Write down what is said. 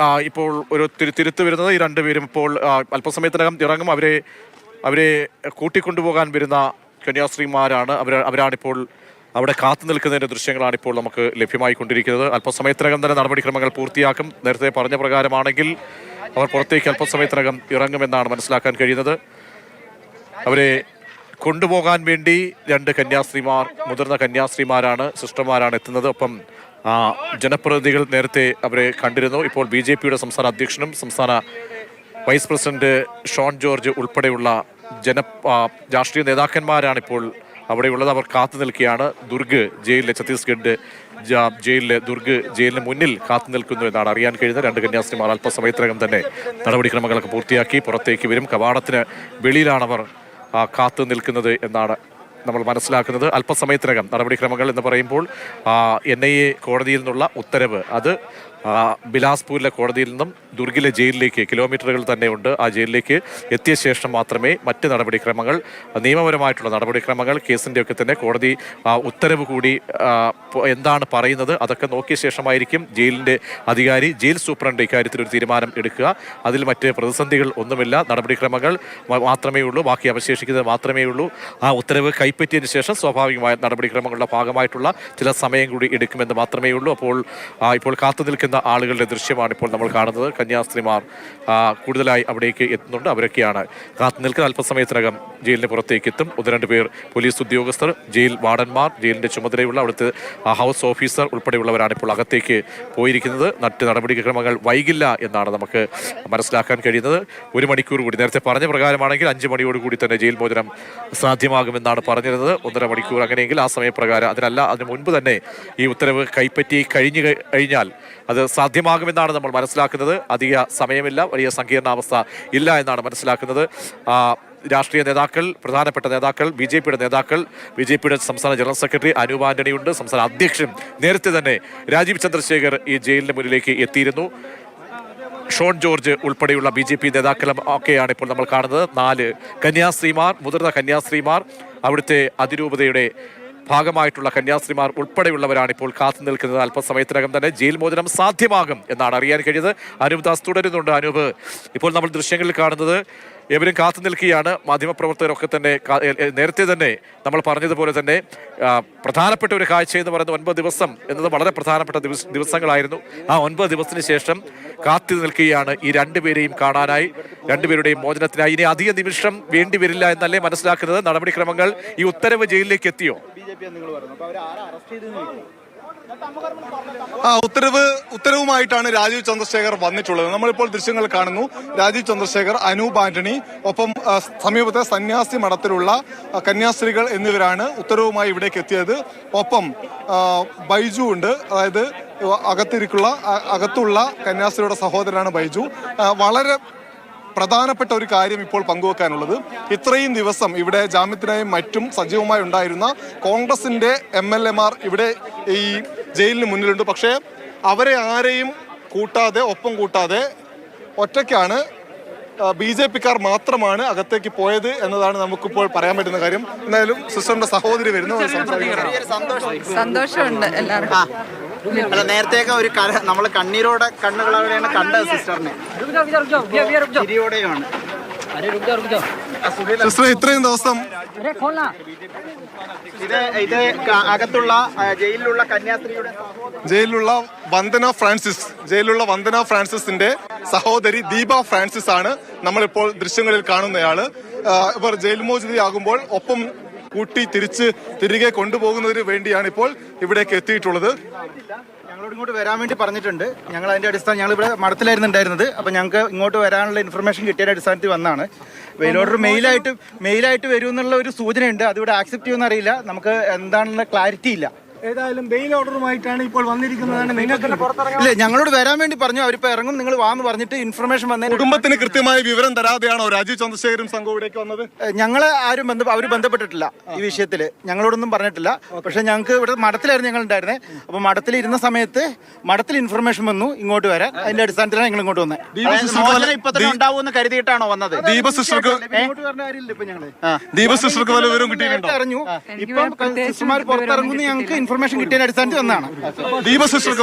ഇപ്പോൾ ഒരു തിരു തിരുത്ത് വരുന്നത് ഈ രണ്ടുപേരും ഇപ്പോൾ അല്പസമയത്തിനകം ഇറങ്ങും. അവരെ അവരെ കൂട്ടിക്കൊണ്ടുപോകാൻ വരുന്ന കന്യാസ്ത്രീമാരാണ്. അവർ അവരാണിപ്പോൾ അവിടെ കാത്തു നിൽക്കുന്നതിന്റെ ദൃശ്യങ്ങളാണ് ഇപ്പോൾ നമുക്ക് ലഭ്യമായിക്കൊണ്ടിരിക്കുന്നത് അല്പസമയത്തിനകം തന്നെ നടപടിക്രമങ്ങൾ പൂർത്തിയാക്കും. നേരത്തെ പറഞ്ഞ പ്രകാരമാണെങ്കിൽ അവർ പുറത്തേക്ക് അല്പസമയത്തിനകം ഇറങ്ങുമെന്നാണ് മനസ്സിലാക്കാൻ കഴിയുന്നത്. അവരെ കൊണ്ടുപോകാൻ വേണ്ടി രണ്ട് കന്യാസ്ത്രീമാർ മുതിർന്ന കന്യാസ്ത്രീമാരാണ് സിസ്റ്റർമാരാണ് എത്തുന്നത്. ഒപ്പം ജനപ്രതിനിധികൾ നേരത്തെ അവരെ കണ്ടിരുന്നു. ഇപ്പോൾ ബി ജെ പിയുടെ സംസ്ഥാന അധ്യക്ഷനും സംസ്ഥാന വൈസ് പ്രസിഡന്റ് ഷോൺ ജോർജ് ഉൾപ്പെടെയുള്ള ജന രാഷ്ട്രീയ നേതാക്കന്മാരാണ് ഇപ്പോൾ അവിടെയുള്ളത്. അവർ കാത്തു നിൽക്കുകയാണ്. ദുർഗ് ജയിലിലെ ഛത്തീസ്ഗഡ് ജയിലിലെ ദുർഗ് ജയിലിന് മുന്നിൽ കാത്തു നിൽക്കുന്നു എന്നാണ് അറിയാൻ കഴിയുന്നത്. രണ്ട് കന്യാസ്ത്രീമാർ അല്പസമയത്തിനകം തന്നെ നടപടിക്രമങ്ങളൊക്കെ പൂർത്തിയാക്കി പുറത്തേക്ക് വരും. കവാടത്തിന് വെളിയിലാണവർ കാത്തു നിൽക്കുന്നത് എന്നാണ് നമ്മൾ മനസ്സിലാക്കുന്നത്. അല്പസമയത്തിനകം നടപടിക്രമങ്ങൾ എന്ന് പറയുമ്പോൾ എൻ ഐ എ കോടതിയിൽ നിന്നുള്ള ഉത്തരവ്. അത് ബിലാസ്പൂരിലെ കോടതിയിൽ നിന്നും ദുർഗിലെ ജയിലിലേക്ക് കിലോമീറ്ററുകൾ തന്നെ ഉണ്ട് ആ ജയിലിലേക്ക് എത്തിയ ശേഷം മാത്രമേ മറ്റ് നടപടിക്രമങ്ങൾ നിയമപരമായിട്ടുള്ള നടപടിക്രമങ്ങൾ കേസിന്റെ ഒക്കെ തന്നെ കോടതി ഉത്തരവ് കൂടി എന്താണ് പറയുന്നത് അതൊക്കെ നോക്കിയ ശേഷമായിരിക്കും ജയിലിന്റെ അധികാരി ജയിൽ സൂപ്രണ്ട് ഇക്കാര്യത്തിൽ ഒരു തീരുമാനം എടുക്കുക. അതിൽ മറ്റ് പ്രതിസന്ധികൾ ഒന്നുമില്ല. നടപടിക്രമങ്ങൾ മാത്രമേ ഉള്ളൂ. ബാക്കി അവശേഷിക്കുന്നത് മാത്രമേ ഉള്ളൂ. ആ ഉത്തരവ് കൈപ്പറ്റിയതിന് ശേഷം സ്വാഭാവികമായ നടപടിക്രമങ്ങളുടെ ഭാഗമായിട്ടുള്ള ചില സമയം കൂടി എടുക്കുമെന്ന് മാത്രമേ ഉള്ളൂ. അപ്പോൾ ഇപ്പോൾ കാത്തു നിൽക്കുന്ന ആളുകളുടെ ദൃശ്യമാണ് ഇപ്പോൾ നമ്മൾ കാണുന്നത്. കന്യാസ്ത്രീമാർ കൂടുതലായി അവിടേക്ക് എത്തുന്നുണ്ട്. അവരൊക്കെയാണ് കാത്തു നിൽക്കുന്ന അല്പസമയത്തിനകം ജയിലിന് പുറത്തേക്ക് എത്തും ഒന്ന് രണ്ട് പേർ പോലീസ് ഉദ്യോഗസ്ഥർ ജയിൽ വാർഡന്മാർ ജയിലിന്റെ ചുമതലയുള്ള അവിടുത്തെ ഹൗസ് ഓഫീസർ ഉൾപ്പെടെയുള്ളവരാണ് ഇപ്പോൾ അകത്തേക്ക് പോയിരിക്കുന്നത്. മറ്റ് നടപടിക്രമങ്ങൾ വൈകില്ല എന്നാണ് നമുക്ക് മനസ്സിലാക്കാൻ കഴിയുന്നത്. ഒരു മണിക്കൂർ കൂടി. നേരത്തെ പറഞ്ഞ പ്രകാരമാണെങ്കിൽ അഞ്ച് മണിയോടുകൂടി തന്നെ ജയിൽ മോചനം സാധ്യമാകുമെന്നാണ് പറഞ്ഞിരുന്നത്. ഒന്നര മണിക്കൂർ അങ്ങനെയെങ്കിൽ ആ സമയപ്രകാരം അതിനല്ല അതിന് മുൻപ് തന്നെ ഈ ഉത്തരവ് കൈപ്പറ്റി കഴിഞ്ഞ് കഴി- കഴിഞ്ഞാൽ അത് സാധ്യമാകുമെന്നാണ് നമ്മൾ മനസ്സിലാക്കുന്നത്. അധിക സമയമില്ല. വലിയ സങ്കീർണാവസ്ഥ ഇല്ല എന്നാണ് മനസ്സിലാക്കുന്നത്. രാഷ്ട്രീയ നേതാക്കൾ പ്രധാനപ്പെട്ട നേതാക്കൾ ബി ജെ പിയുടെ നേതാക്കൾ ബി ജെ പിയുടെ സംസ്ഥാന ജനറൽ സെക്രട്ടറി അനൂപ് ആന്റണിയുണ്ട്. സംസ്ഥാന അധ്യക്ഷൻ നേരത്തെ തന്നെ രാജീവ് ചന്ദ്രശേഖർ ഈ ജയിലിന് മുന്നിലേക്ക് എത്തിയിരുന്നു. ഷോൺ ജോർജ് ഉൾപ്പെടെയുള്ള ബി ജെ പി നേതാക്കളും ഒക്കെയാണ് ഇപ്പോൾ നമ്മൾ കാണുന്നത്. നാല് കന്യാസ്ത്രീമാർ മുതിർന്ന കന്യാസ്ത്രീമാർ അവിടുത്തെ അതിരൂപതയുടെ ഭാഗമായിട്ടുള്ള കന്യാസ്ത്രീമാർ ഉൾപ്പെടെയുള്ളവരാണ് ഇപ്പോൾ കാത്തു നിൽക്കുന്നത്. അല്പസമയത്തിനകം തന്നെ ജയിൽ മോചനം സാധ്യമാകും എന്നാണ് അറിയാൻ കഴിഞ്ഞത്. അനൂപ് ദാസ് തുടരുന്നുണ്ട്. അനൂപ് ഇപ്പോൾ നമ്മൾ ദൃശ്യങ്ങളിൽ കാണുന്നത് എവരും കാത്തു നിൽക്കുകയാണ്. മാധ്യമപ്രവർത്തകരൊക്കെ തന്നെ നേരത്തെ തന്നെ നമ്മൾ പറഞ്ഞതുപോലെ തന്നെ പ്രധാനപ്പെട്ട ഒരു കാഴ്ച എന്ന് പറയുന്നത് ഒൻപത് ദിവസം എന്നത് വളരെ പ്രധാനപ്പെട്ട ദിവസ- ദിവസങ്ങളായിരുന്നു. ആ ഒൻപത് ദിവസത്തിന് ശേഷം കാത്തു നിൽക്കുകയാണ് ഈ രണ്ടുപേരെയും കാണാനായി. രണ്ടുപേരുടെയും മോചനത്തിനായി. ഇനി അധിക നിമിഷം വേണ്ടി വരില്ല എന്നല്ലേ മനസ്സിലാക്കുന്നത്? നടപടിക്രമങ്ങൾ ഈ ഉത്തരവ് ജയിലിലേക്ക് എത്തിയോ? ആ ഉത്തരവ് ഉത്തരവുമായിട്ടാണ് രാജീവ് ചന്ദ്രശേഖർ വന്നിട്ടുള്ളത്. നമ്മളിപ്പോൾ ദൃശ്യങ്ങൾ കാണുന്നു. രാജീവ് ചന്ദ്രശേഖർ അനൂപ് ആന്റണി ഒപ്പം സമീപത്തെ സന്യാസി മഠത്തിലുള്ള കന്യാസ്ത്രീകൾ എന്നിവരാണ് ഉത്തരവുമായി ഇവിടേക്ക് എത്തിയത്. ഒപ്പം ബൈജു ഉണ്ട്. അതായത് അകത്തിരിക്കുള്ള അകത്തുള്ള കന്യാസ്ത്രീയുടെ സഹോദരനാണ് ബൈജു. വളരെ പ്രധാനപ്പെട്ട ഒരു കാര്യം ഇപ്പോൾ പങ്കുവെക്കാനുള്ളത്. ഇത്രയും ദിവസം ഇവിടെ ജാമ്യത്തിനായും മറ്റും സജീവമായി ഉണ്ടായിരുന്ന കോൺഗ്രസിന്റെ എം എൽ എമാർ ഇവിടെ ഈ ജയിലിന് മുന്നിലുണ്ട്. പക്ഷേ അവരെ ആരെയും കൂട്ടാതെ ഒപ്പം കൂട്ടാതെ ഒറ്റയ്ക്കാണ് ബി ജെ പിക്കാർ മാത്രമാണ് അകത്തേക്ക് പോയത് എന്നതാണ് നമുക്കിപ്പോൾ പറയാൻ പറ്റുന്ന കാര്യം. എന്തായാലും സിസ്റ്ററിന്റെ സഹോദരി വരുന്നു. സന്തോഷമുണ്ട് എല്ലാവർക്കും. അല്ല നേരത്തെയൊക്കെ ഒരു നമ്മൾ കണ്ണീരോടെ കണ്ണുകളോടെയാണ് കണ്ടത് സിസ്റ്ററിനെ. ചിരിയോടെയാണ്. സിസ്റ്റർ ഇത്രയും ദിവസം ഇത് ഇത് അകത്തുള്ള ജയിലിലുള്ള കന്യാസ്ത്രീയുടെ ജയിലിലുള്ള വന്ദന ഫ്രാൻസിസ് ജയിലിലുള്ള വന്ദന ഫ്രാൻസിസിന്റെ സഹോദരി ദീപ ഫ്രാൻസിസ് ആണ് നമ്മളിപ്പോൾ ദൃശ്യങ്ങളിൽ കാണുന്നയാൾ. ഇവർ ജയിൽ മോചിതയാകുമ്പോൾ ഒപ്പം കൂട്ടി തിരിച്ച് തിരികെ കൊണ്ടുപോകുന്നതിന് വേണ്ടിയാണ് ഇപ്പോൾ ഇവിടേക്ക് എത്തിയിട്ടുള്ളത്. ഞങ്ങളോട് ഇങ്ങോട്ട് വരാൻ വേണ്ടി പറഞ്ഞിട്ടുണ്ട്. ഞങ്ങൾ അതിന്റെ അടിസ്ഥാനം ഞങ്ങൾ ഇവിടെ മഠത്തിലായിരുന്നു ഉണ്ടായിരുന്നത് അപ്പൊ ഞങ്ങൾക്ക് ഇങ്ങോട്ട് വരാനുള്ള ഇൻഫർമേഷൻ കിട്ടിയ അടിസ്ഥാനത്തിൽ വന്നാണ്. മെയിൽ ഓർഡർ മെയിലായിട്ട് മെയിലായിട്ട് വരും എന്നുള്ള ഒരു സൂചനയുണ്ട്. അതിവിടെ ആക്സെപ്റ്റ് ചെയ്യുമെന്ന് അറിയില്ല. നമുക്ക് എന്താണെന്നുള്ള ക്ലാരിറ്റി ഇല്ല. ഏതായാലും ബെയിൽ ഓർഡറുമായിട്ടാണ് ഇപ്പോൾ വന്നിരിക്കുന്നത് നിങ്ങൾക്ക് ഇല്ല ഞങ്ങളോട് വരാൻ വേണ്ടി പറഞ്ഞു. അവരിപ്പോ ഇറങ്ങും നിങ്ങൾ വാന്ന് പറഞ്ഞിട്ട് ഇൻഫർമേഷൻ വന്നേ കുടുംബത്തിന് കൃത്യമായ വിവരം തരാതെയാണോ രാജീവ് ചന്ദ്രശേഖരും സംഘവും ഇവിടേക്ക് വന്നത്? ഞങ്ങളെ ആരും ബന്ധ അവർ ബന്ധപ്പെട്ടിട്ടില്ല ഈ വിഷയത്തിൽ ഞങ്ങളോടൊന്നും പറഞ്ഞിട്ടില്ല. പക്ഷെ ഞങ്ങൾക്ക് ഇവിടെ മഠത്തിലായിരുന്നു ഞങ്ങൾ ഉണ്ടായിരുന്നത് അപ്പൊ മഠത്തിൽ ഇരുന്ന സമയത്ത് മഠത്തിൽ ഇൻഫർമേഷൻ വന്നു ഇങ്ങോട്ട് വരാൻ. അതിന്റെ അടിസ്ഥാനത്തിലാണ് ഞങ്ങൾ ഇങ്ങോട്ട് വന്നത് ഇപ്പൊ തന്നെ ഉണ്ടാവുമെന്ന് കരുതിയിട്ടാണോ വന്നത്? ദീപ സിസ്റ്റർക്ക് ഇങ്ങോട്ട് വരേണ്ട കാര്യമില്ല ഇപ്പൊ ഞങ്ങൾ. ദീപ സിസ്റ്റർക്ക് വല്ല വിവരം കിട്ടിയിട്ടുണ്ടോ? അറിഞ്ഞു. ഇപ്പം സിസ്റ്റർമാർ പുറത്തിറങ്ങുന്ന ഞങ്ങൾക്ക് ഇൻഫർമേഷൻ കിട്ടിയതിന്റെ അടിസ്ഥാനത്തിൽ വന്നതാണ്. ദീപ സിസ്റ്റർക്ക്